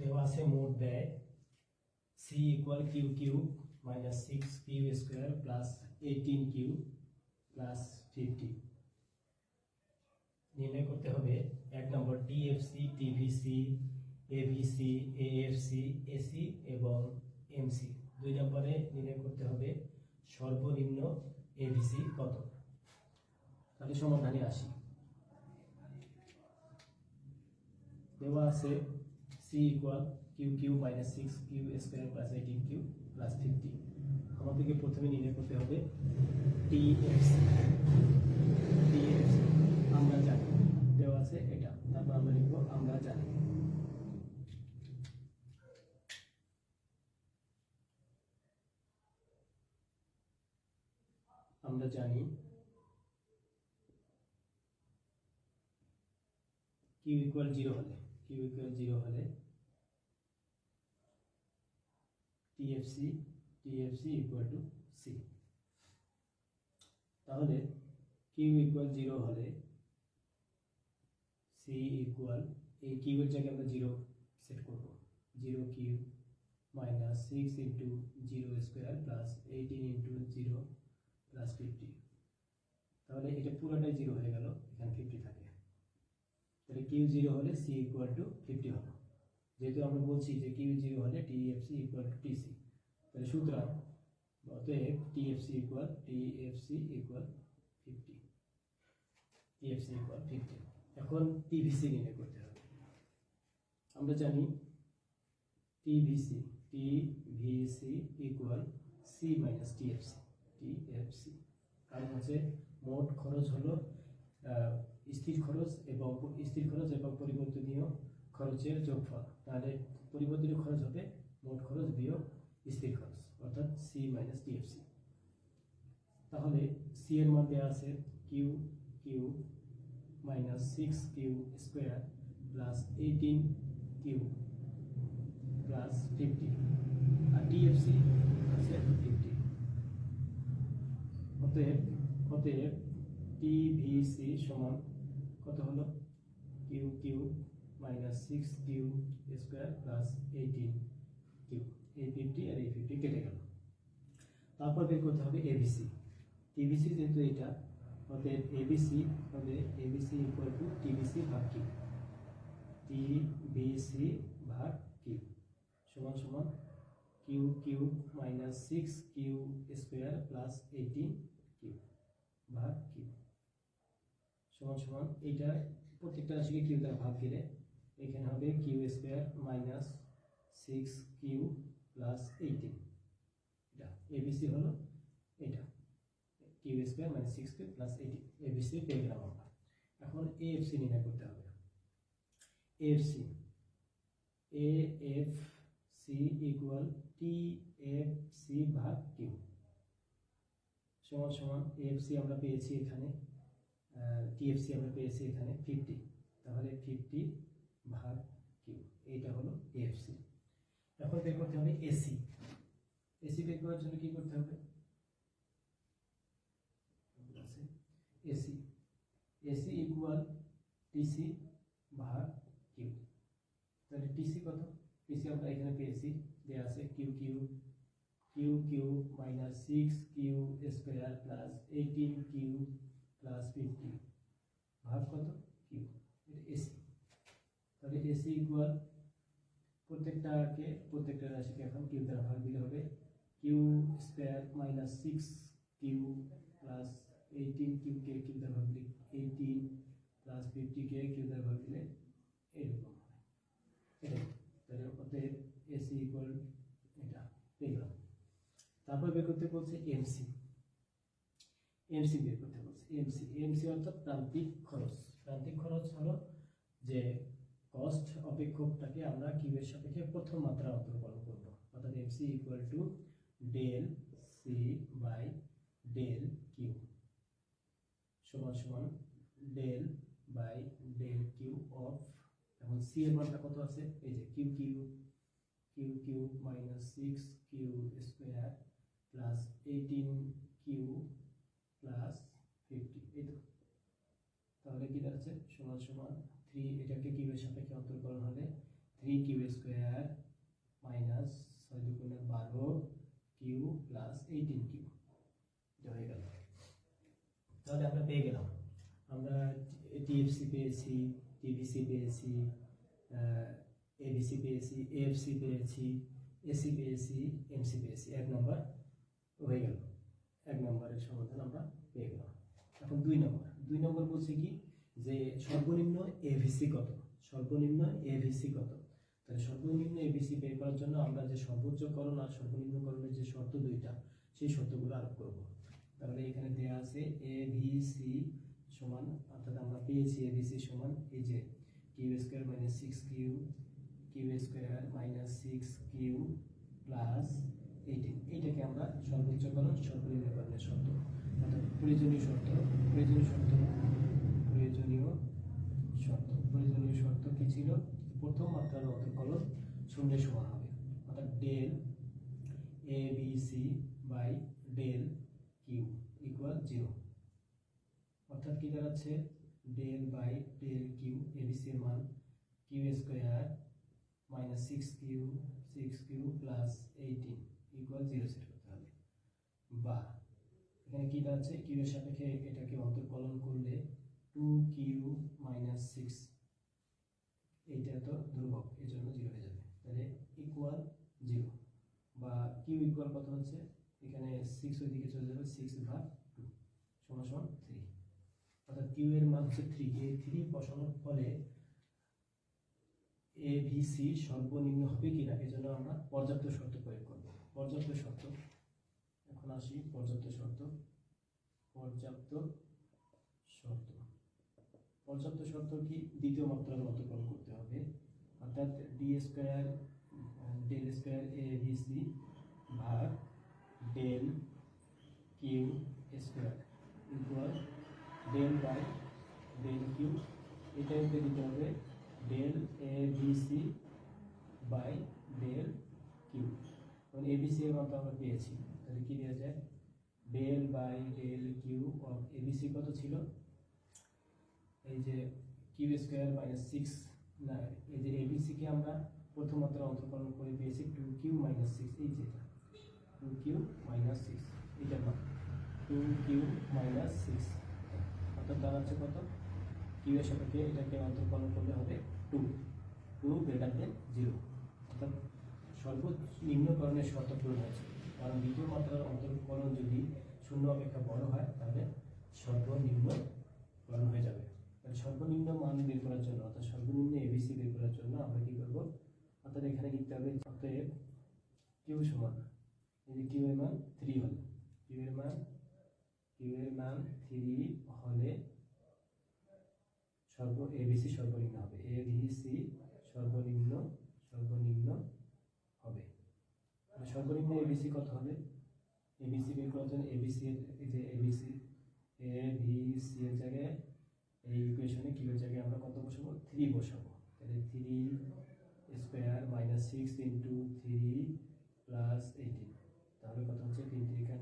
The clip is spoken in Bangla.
দেওয়া আছে মোট ব্যয়। C equal Q Q minus six Q square plus eighteen Q plus fifty নির্ণয় করতে হবে। এক নম্বর DFC TVC AVC AFC AC এবং এমসি দুই নম্বরে নির্ণয় করতে হবে সর্বনিম্ন এভিসি কত। তাহলে সমাধানে আসি। দেওয়া আছে C equal Q Q minus six Q square plus eighteen Q plus fifty আমাদেরকে প্রথমে নির্ণয় করতে হবে টিএফসি টিএফসি আমরা জানি, দেওয়া আছে এটা, তারপর আমরা লিখব আমরা জানি। আমরা জানি কিউ ইকুয়াল জিরো হলে কিউ ইকুয়াল জিরো হলে TFC TFC equal to C তাহলে কিউ ইকুয়াল জিরো হলে সি ইকুয়াল এই কিউয়ের জায়গায় আমরা জিরো সেট করব। Zero Q minus six into zero square plus eighteen into zero plus fifty তাহলে এটা পুরোটাই জিরো হয়ে গেল, এখানে ফিফটি থাকে। তাহলে কিউ জিরো হলে সি ইকুয়াল টু ফিফটি হবে। যেহেতু আমরা বলছি যে কিউ জিরো হলে টিএফসি ইকুয়াল টু টিসি তাহলে সুতরাং অতএব TFC equal TFC equal fifty TFC equal fifty এখন টিভিসি নির্ণয় করতে হবে। আমরা জানি TVC TVC equal C minus TFC TFC কারণ হচ্ছে মোট খরচ হলো স্থির খরচ এবং স্থির খরচ এবং পরিবর্তনীয় খরচের যোগফল। তাহলে পরিবর্তনীয় খরচ হবে মোট খরচ বিয়োগ স্থির খরচ, অর্থাৎ সি মাইনাস টিএফসি তাহলে সি এর মধ্যে আছে Q Q minus six Q square plus eighteen Q plus fifty আর টিএফসি আছে ফিফটি অতএব অতএব টিভিসি সমান কত হলো? Q Q minus six Q square plus eighteen Q এই ফিফটি আর এই ফিফটি কেটে গেল। তারপর বের করতে হবে এবিসি টিভিসি যেহেতু এটা অতএব এবিসি হবে এবিসি ইকুয়াল টু টিভিসি ভাগ কিউ টিভিসি ভাগ কিউ সমান সমান Q Q minus six Q square plus eighteen Q ভাগ কিউ সমান সমান এইটা প্রত্যেকটা রাশিকে কিউ দ্বারা ভাগ দিলে এখানে হবে Q square minus six Q plus eighteen. এটা এবিসি হলো এটা। Q square minus six Q plus eighteen. ABC পেয়ে গেলাম আমরা। এখন এএফসি নির্ণয় করতে হবে। AFC A F C equal T F C ভাগ কিউ। সমান সমান এএফসি আমরা পেয়েছি এখানে। টিএফসি আমরা পেয়েছি এখানে ফিফটি তাহলে ফিফটি ভাগ কিউ এইটা হলো এএফসি এখন বের করতে হবে এসি এসি বের করার জন্য কি করতে হবে? এসি এসি ইকুয়াল টিসি ভাগ কিউ তাহলে টিসি কত? টিসি আমরা এখানে পেয়েছি। দেওয়া আছে Q Q Q Q minus six Q square plus eighteen Q plus fifty ভাগ কত? কিউ এটা এসি তাহলে এসি ইকুয়াল প্রত্যেকটাকে প্রত্যেকটা রাশিকে এখন কিউ দ্বারা ভাগ দিলে হবে। Q square minus six Q plus eighteen কিউকে Q দ্বারা ভাগ দিলে এইটিন প্লাস ফিফটিকে কিউ দ্বারা ভাগ দিলে এরকম এটাই তাহলে অতএব এসি ইকুয়াল এটা। পেয়ে গেলাম। তারপর বের করতে বলছে এমসি এমসি বের করতে বলছে। এমসি এমসি অর্থাৎ প্রান্তিক খরচ। প্রান্তিক খরচ হলো যে কস্ট অপেক্ষকটাকে আমরা কিউয়ের সাপেক্ষে প্রথম মাত্রা অন্তর্কলন করব। অর্থাৎ MC equal to del C by del Q সমান সমান del by del Q of এখন সি এর মানটা কত আছে? এই যে Q Q Q Q minus six Q square plus eighteen Q plus fifty এই তো। তাহলে কি দাঁড়াচ্ছে? সমান সমান থ্রি এটাকে কিউবের সাপেক্ষে অন্তর্করণ হলে থ্রি কিউ স্কোয়ার মাইনাস ছয় দুগুণে বারো কিউ প্লাস এইটিন কিউ। এটা হয়ে গেল। তাহলে আমরা পেয়ে গেলাম। আমরা টিএফসি পেয়েছি টিভিসি পেয়েছি এবিসি পেয়েছি এএফসি পেয়েছি এসি পেয়েছি এমসি পেয়েছি। এক নম্বর হয়ে গেল। এক নম্বরের সমাধান আমরা পেয়ে গেলাম। এখন দুই নম্বর। দুই নম্বর বলছে কি? যে সর্বনিম্ন এভিসি কত? সর্বনিম্ন এভিসি কত? তাহলে সর্বনিম্ন এভিসি বের করার জন্য আমরা যে সর্বোচ্চকরণ আর সর্বনিম্নকরণের যে শর্ত দুইটা, সেই শর্তগুলো আরোপ করব। তাহলে এখানে দেওয়া আছে এ ভি সি সমান, অর্থাৎ আমরা পেয়েছি এ ভি সি সমান এই যে Q square minus six Q Q square minus six Q plus eighteen এইটাকে আমরা সর্বোচ্চকরণ সর্বনিম্নকরণের শর্ত। অর্থাৎ প্রয়োজনীয় শর্ত প্রয়োজনীয় শর্ত প্রয়োজনীয় শর্ত প্রয়োজনীয় শর্ত কি ছিল? প্রথম মাত্রার অন্তর্কলন শূন্যের সমান হবে। অর্থাৎ del A B C by del Q equal zero অর্থাৎ কি দাঁড়াচ্ছে? Del by del Q ABC এর মান Q square minus six Q six Q plus eighteen equal zero set করতে হবে। বা এখানে কি দাঁড়াচ্ছে? কিউ এর সাপেক্ষে এটাকে অন্তর্কলন করলে টু কিউ মাইনাস সিক্স এইটা তো ধ্রুবক এর জন্য জিরো হয়ে যাবে। তাহলে ইকুয়াল জিরো বা কিউ ইকুয়াল কত হচ্ছে? এখানে সিক্স ওই দিকে চলে যাবে সিক্স ভাগ টু সমান সমান থ্রি অর্থাৎ কিউ এর মান হচ্ছে থ্রি এই থ্রি বসানোর ফলে এ ভি সি সর্বনিম্ন হবে কিনা, এজন্য আমরা পর্যাপ্ত শর্ত প্রয়োগ করব। পর্যাপ্ত শর্ত। এখন আসি পর্যাপ্ত শর্ত। পর্যাপ্ত শর্ত। পর্যাপ্ত শর্ত কি? দ্বিতীয় মাত্রার অন্তর্করণ করতে হবে। অর্থাৎ D square del square A V C ভাগ del Q square equal del by del Q এটাকে দিতে হবে del A B C by del Q কারণ এ বি সি এর মতো আমরা পেয়েছি। তাহলে কি দেওয়া যায়? Del by del Q of A B C কত ছিল? এই যে কিউ স্কোয়ার মাইনাস সিক্স না, এই যে এবিসিকে আমরা প্রথম মাত্রা অন্তর্কলন করে পেয়েছি টু কিউ মাইনাস সিক্স এই যেটা টু কিউ মাইনাস সিক্স এইটার মান টু কিউ মাইনাস সিক্স অর্থাৎ দাঁড়াচ্ছে কত? কিউ এর সাপেক্ষে এটাকে অন্তর্কলন করলে হবে two two greater than zero সর্বনিম্নকরণের শর্ত পূরণ হয়েছে। কারণ দ্বিতীয় মাত্রার অন্তর্কলন যদি শূন্য অপেক্ষা বড় হয়, তাহলে সর্বনিম্ন সর্বনিম্নকরণ হয়ে যাবে। তাহলে সর্বনিম্ন মান বের করার জন্য, অর্থাৎ সর্বনিম্ন এবিসি বের করার জন্য আমরা কি করব? অর্থাৎ এখানে লিখতে হবে অতএব কিউ সমান। যদি কিউ এর মান থ্রি হলে। কিউ এর মান কিউ এর মান থ্রি হলে সর্ব এবিসি সর্বনিম্ন হবে। এ বি সি সর্বনিম্ন সর্বনিম্ন সর্বনিম্ন এবিসি কত হবে? এবিসি বের করার জন্য এবিসি এর যে এবিসি এ বি সি এর জায়গায় এই ইকুয়েশনে কিউ এর জায়গায় আমরা কত বসাবো? থ্রি বসাবো। তাহলে three square minus six into three plus eighteen তাহলে কত হচ্ছে? তিন তিরিকা